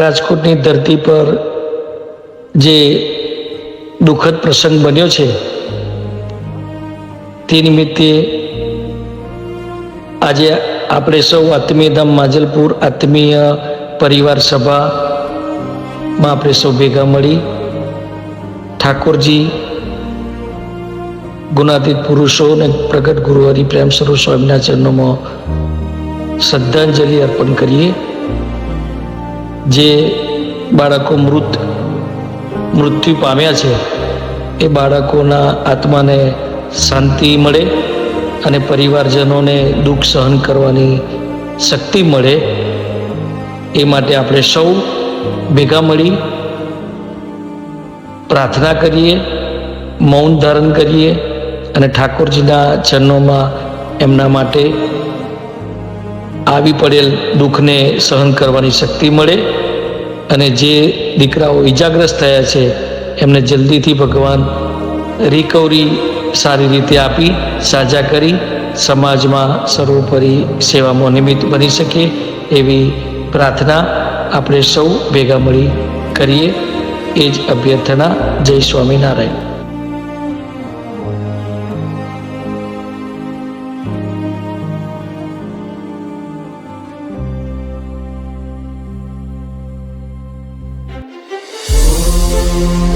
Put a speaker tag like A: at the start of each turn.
A: રાજકોટની ધરતી પર જે દુઃખદ પ્રસંગ બન્યો છે, તે નિમિત્તે આજે આપણે સૌ આત્મીયધામ માજલપુર આત્મીય પરિવાર સભામાં આપણે સૌ ભેગા મળી ઠાકોરજી ગુણાતીત પુરુષો અને પ્રગટ ગુરુ હરિપ્રેમ સ્વરૂપ સ્વામીના ચરણોમાં શ્રદ્ધાંજલિ અર્પણ કરીએ. જે બાળકો મૃત, મૃત્યુ પામ્યા છે, એ બાળકોના આત્માને શાંતિ મળે અને પરિવારજનોને દુઃખ સહન કરવાની શક્તિ મળે. એ માટે આપણે સૌ ભેગા મળી પ્રાર્થના કરીએ, મૌન ધારણ કરીએ અને ઠાકોરજીના ચરણોમાં એમના માટે આવી પડેલ દુઃખને સહન કરવાની શક્તિ મળે અને જે દીકરાઓ ઈજાગ્રસ્ત થયા છે, એમને જલ્દીથી ભગવાન રિકવરી સારી રીતે આપી, સાજા કરી, સમાજમાં સર્વોપરી સેવામાં નિમિત્ત બની શકે એવી પ્રાર્થના આપણે સૌ ભેગા મળી કરીએ. એ જ અભ્યર્થના જય સ્વામિનારાયણ. you.